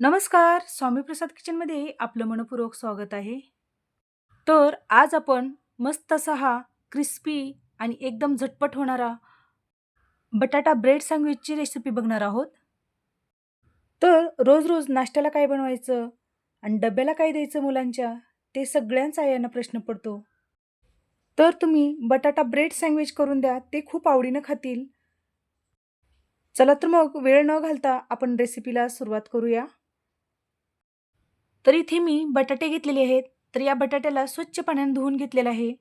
नमस्कार स्वामीप्रसाद किचनमध्ये आपलं मनपूर्वक स्वागत आहे. तर आज आपण मस्त असा हा क्रिस्पी आणि एकदम झटपट होणारा बटाटा ब्रेड सँडविचची रेसिपी बघणार आहोत. तर रोज रोज नाश्त्याला काय बनवायचं आणि डब्याला काय द्यायचं मुलांच्या ते सगळ्यांचा यांना प्रश्न पडतो. तर तुम्ही बटाटा ब्रेड सँडविच करून द्या ते खूप आवडीनं खातील. चला तर मग वेळ न घालता आपण रेसिपीला सुरुवात करूया. तर इथे मी बटाटे घेतलेले आहेत. तर या बटाट्याला स्वच्छ पाण्याने धुवून घेतलेलं आहे.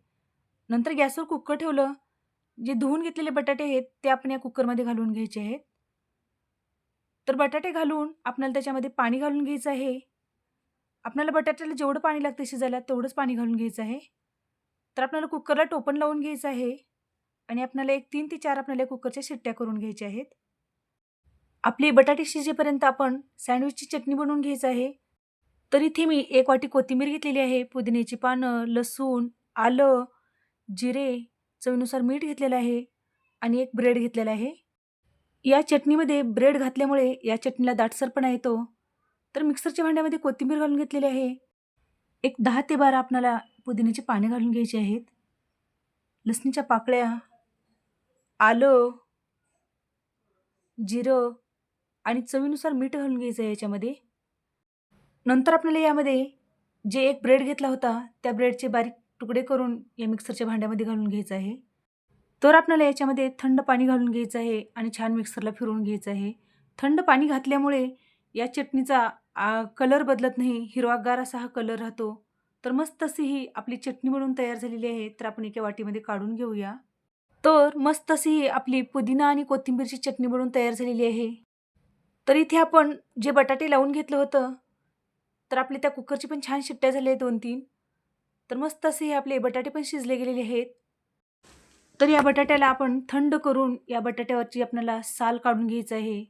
नंतर गॅसवर कुकर ठेवलं. जे धुवून घेतलेले बटाटे आहेत ते आपण या कुकरमध्ये घालून घ्यायचे आहेत. तर बटाटे घालून आपल्याला त्याच्यामध्ये पाणी घालून घ्यायचं आहे. आपल्याला बटाट्याला जेवढं पाणी लागतं शिजायला तेवढंच पाणी घालून घ्यायचं आहे. तर आपल्याला कुकरला टोपण लावून घ्यायचं आहे. आणि आपल्याला एक तीन ते चार आपल्याला कुकरच्या शिट्ट्या करून घ्यायच्या आहेत. आपली बटाटे शिजेपर्यंत आपण सँडविचची चटणी बनवून घ्यायचं आहे. तर इथे मी एक वाटी कोथिंबीर घेतलेली आहे. पुदिन्याची पानं लसूण आलं जिरे चवीनुसार मीठ घेतलेलं आहे आणि एक ब्रेड घेतलेला आहे. या चटणीमध्ये ब्रेड घातल्यामुळे या चटणीला दाटसरपणा येतो. तर मिक्सरच्या भांड्यामध्ये कोथिंबीर घालून घेतलेली आहे. एक दहा ते बारा आपणाला पुदिन्याची पाने घालून घ्यायची आहेत. लसणीच्या पाकळ्या आलं जिरं आणि चवीनुसार मीठ घालून घ्यायचं आहे याच्यामध्ये. नंतर आपल्याला यामध्ये जे एक ब्रेड घेतला होता त्या ब्रेडचे बारीक तुकडे करून या मिक्सरच्या भांड्यामध्ये घालून घ्यायचं आहे. तर आपल्याला याच्यामध्ये थंड पाणी घालून घ्यायचं आहे आणि छान मिक्सरला फिरवून घ्यायचं आहे. थंड पाणी घातल्यामुळे या चटणीचा कलर बदलत नाही हिरवागार असा हा कलर राहतो. तर मस्त अशी ही आपली चटणी बनवून तयार झालेली आहे तर आपण एका वाटीमध्ये काढून घेऊया. तर मस्त अशी ही आपली पुदिना आणि कोथिंबीरची चटणी बनवून तयार झालेली आहे. तर इथे आपण जे बटाटे लावून घेतलं होतं तर आपले त्या कुकरची पण छान शिट्ट्या झाल्या आहेत दोन तीन. तर मस्त असे हे आपले बटाटे पण शिजले गेलेले आहेत. तर या बटाट्याला आपण थंड करून या बटाट्यावरची आपल्याला साल काढून घ्यायचं आहे.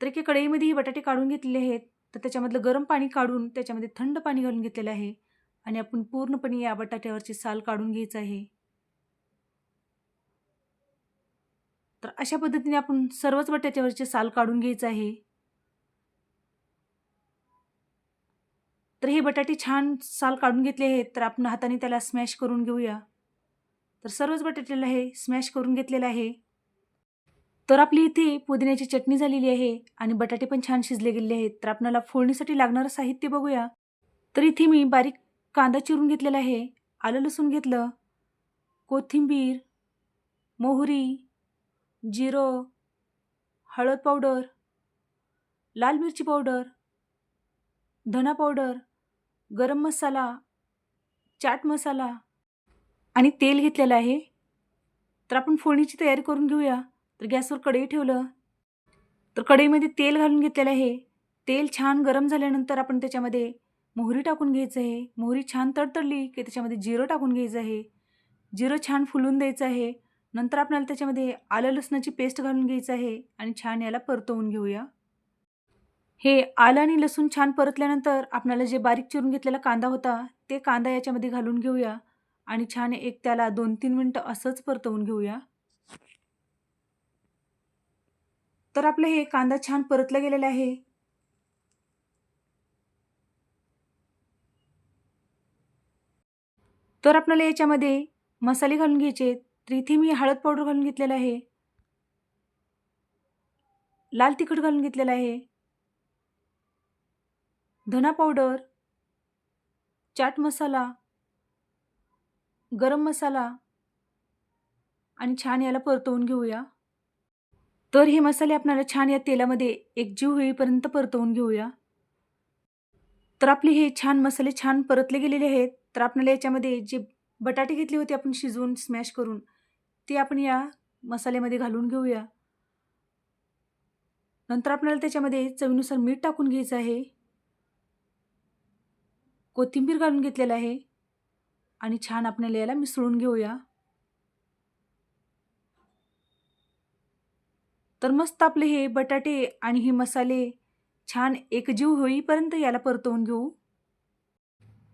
तर एका कढईमध्ये हे बटाटे काढून घेतलेले आहेत. तर त्याच्यामधलं गरम पाणी काढून त्याच्यामध्ये थंड पाणी घालून घेतलेलं आहे. आणि आपण पूर्णपणे या बटाट्यावरची साल काढून घ्यायचं आहे. तर अशा पद्धतीने आपण सर्वच बटाट्यावरची साल काढून घ्यायचं आहे. तर हे बटाटे छान साल काढून घेतले आहेत तर आपण हाताने त्याला स्मॅश करून घेऊया. तर सर्वच बटाट्याला हे स्मॅश करून घेतलेलं आहे. तर आपली इथे पुदिन्याची चटणी झालेली आहे आणि बटाटे पण छान शिजले गेलेले आहेत तर आपल्याला फोडणीसाठी लागणारं साहित्य बघूया. तर इथे मी बारीक कांदा चिरून घेतलेला आहे आलं लसूण घेतलं कोथिंबीर मोहरी जिरं हळद पावडर लाल मिरची पावडर धना पावडर गरम मसाला चाट मसाला आणि तेल घेतलेलं आहे. तर आपण फोडणीची तयारी करून घेऊया. तर गॅसवर कढई ठेवलं. तर कढईमध्ये तेल घालून घेतलेलं आहे. तेल छान गरम झाल्यानंतर आपण त्याच्यामध्ये मोहरी टाकून घ्यायचं आहे. मोहरी छान तडतडली की त्याच्यामध्ये जिरं टाकून घ्यायचं आहे. जिरं छान फुलून द्यायचं आहे. नंतर आपल्याला त्याच्यामध्ये आलं लसणाची पेस्ट घालून घ्यायचं आहे आणि छान याला परतवून घेऊया. हे आलं आणि लसूण छान परतल्यानंतर आपल्याला जे बारीक चिरून घेतलेला कांदा होता ते कांदा याच्यामध्ये घालून घेऊया. आणि छान एक त्याला दोन तीन मिनटं असंच परतवून घेऊया. तर आपलं हे कांदा छान परतला गेलेला आहे. तर आपल्याला याच्यामध्ये मसाले घालून घ्यायचे तर इथे मी हळद पावडर घालून घेतलेला आहे. लाल तिखट घालून घेतलेला आहे. धना पावडर चाट मसाला गरम मसाला आणि छान याला परतवून घेऊया. तर हे मसाले आपल्याला छान या तेलामध्ये एकजीव होईपर्यंत परतवून घेऊया. तर आपले हे छान मसाले छान परतले गेलेले आहेत. तर आपल्याला याच्यामध्ये जे बटाटे घेतले होते आपण शिजवून स्मॅश करून ते आपण या मसाल्यामध्ये घालून घेऊया. नंतर आपल्याला त्याच्यामध्ये चवीनुसार मीठ टाकून घ्यायचं आहे. कोथिंबीर घालून घेतलेलं आहे. आणि छान आपल्याला याला मिसळून घेऊया. तर मस्त आपले हे बटाटे आणि हे मसाले छान एकजीव होईपर्यंत याला परतवून घेऊ.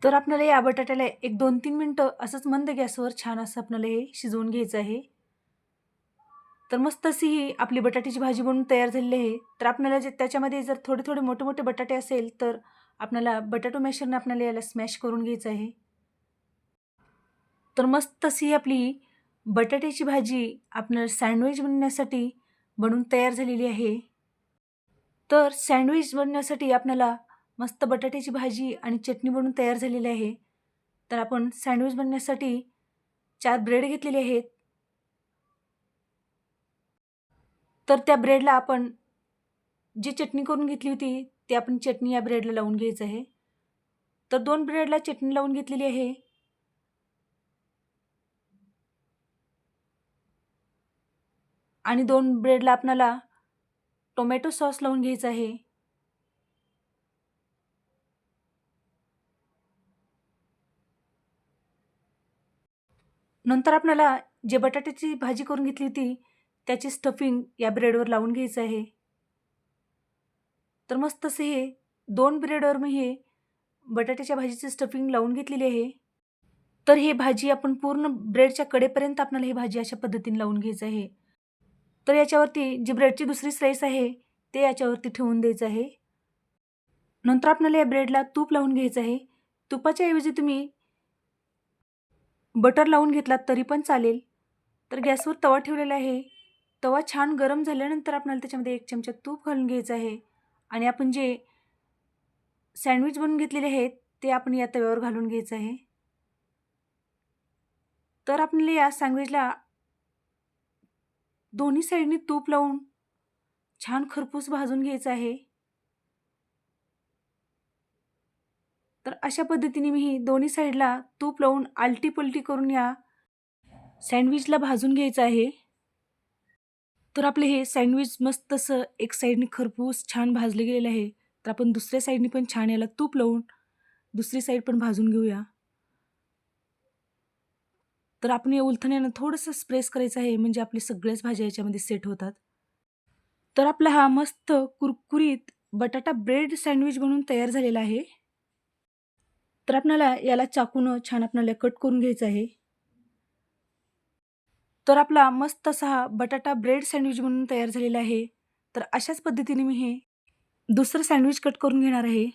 तर आपल्याला या बटाट्याला एक दोन तीन मिनटं असंच मंद गॅसवर छान असं आपल्याला हे शिजवून घ्यायचं आहे. तर मस्त अशी ही आपली बटाट्याची भाजी बनवून तयार झालेली आहे. तर आपल्याला जे त्याच्यामध्ये जर थोडे थोडे मोठे मोठे बटाटे असेल तर आपल्याला बटाटो मॅशरने आपल्याला याला स्मॅश करून घ्यायचं आहे. तर मस्त अशी आपली बटाट्याची भाजी आपल्याला सँडविच बनवण्यासाठी बनवून तयार झालेली आहे. तर सँडविच बनवण्यासाठी आपल्याला मस्त बटाट्याची भाजी आणि चटणी बनवून तयार झालेली आहे. तर आपण सँडविच बनवण्यासाठी चार ब्रेड घेतलेले आहेत. तर त्या ब्रेडला आपण जी चटणी करून घेतली होती ते आपण चटणी या ब्रेडला लावून घ्यायचं आहे. तर दोन ब्रेडला चटणी लावून घेतलेली आहे. आणि दोन ब्रेडला आपणाला टोमॅटो सॉस लावून घ्यायचा आहे. नंतर आपल्याला जे बटाट्याची भाजी करून घेतली होती त्याची स्टफिंग या ब्रेडवर लावून घ्यायचं आहे. तर मस्त असे हे. दोन ब्रेडवर मी हे. बटाट्याच्या भाजीची स्टफिंग लावून घेतलेली आहे तर हे भाजी आपण पूर्ण ब्रेडच्या कडेपर्यंत आपल्याला ही भाजी अशा पद्धतीने लावून घ्यायचं आहे. तर याच्यावरती जी ब्रेडची दुसरी स्लाईस आहे ते याच्यावरती ठेवून द्यायचं आहे. नंतर आपल्याला या ब्रेडला तूप लावून घ्यायचं आहे. तुपाच्या ऐवजी तुम्ही बटर लावून घेतलात तरी पण चालेल. तर गॅसवर तवा ठेवलेला आहे. तवा छान गरम झाल्यानंतर आपल्याला त्याच्यामध्ये एक चमचा तूप घालून घ्यायचं आहे. आणि आपण जे सँडविच बनवून घेतलेले आहेत ते आपण या तव्यावर घालून घ्यायचं आहे. तर आपल्याला या सँडविचला दोन्ही साईडनी तूप लावून छान खरपूस भाजून घ्यायचं आहे. तर अशा पद्धतीने मी ही दोन्ही साईडला तूप लावून आलटी पलटी करून या सँडविचला भाजून घ्यायचं आहे. तर आपले हे सँडविच मस्त असं एक साईडने खरपूस छान भाजले गेलेलं आहे. तर आपण दुसऱ्या साईडने पण छान याला तूप लावून दुसरी साईड पण भाजून घेऊया. तर आपण या उलथण्यानं थोडंसं स्प्रेस करायचं आहे म्हणजे आपली सगळ्याच भाज्या याच्यामध्ये सेट होतात. तर आपला हा मस्त कुरकुरीत बटाटा ब्रेड सँडविच बनवून तयार झालेला आहे. तर आपल्याला याला चाकूनं छान आपणाला कट करून घ्यायचं आहे. तर आपला मस्त असा बटाटा ब्रेड सँडविच म्हणून तयार झालेला आहे. तर अशाच पद्धतीने मी हे दुसरं सँडविच कट करून घेणार आहे.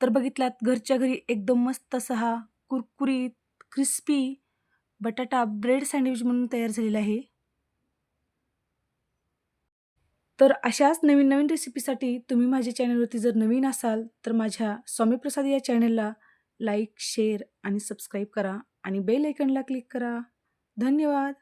तर बघितलात घरच्या घरी एकदम मस्त असा हा कुरकुरीत क्रिस्पी बटाटा ब्रेड सँडविच म्हणून तयार झालेला आहे. तर अशाच नवीन नवीन रेसिपीसाठी तुम्ही माझ्या चॅनलवरती जर नवीन असाल तर माझ्या स्वामी प्रसाद या चॅनलला लाईक शेअर आणि सबस्क्राईब करा आणि बेल आयकनला क्लिक करा. धन्यवाद.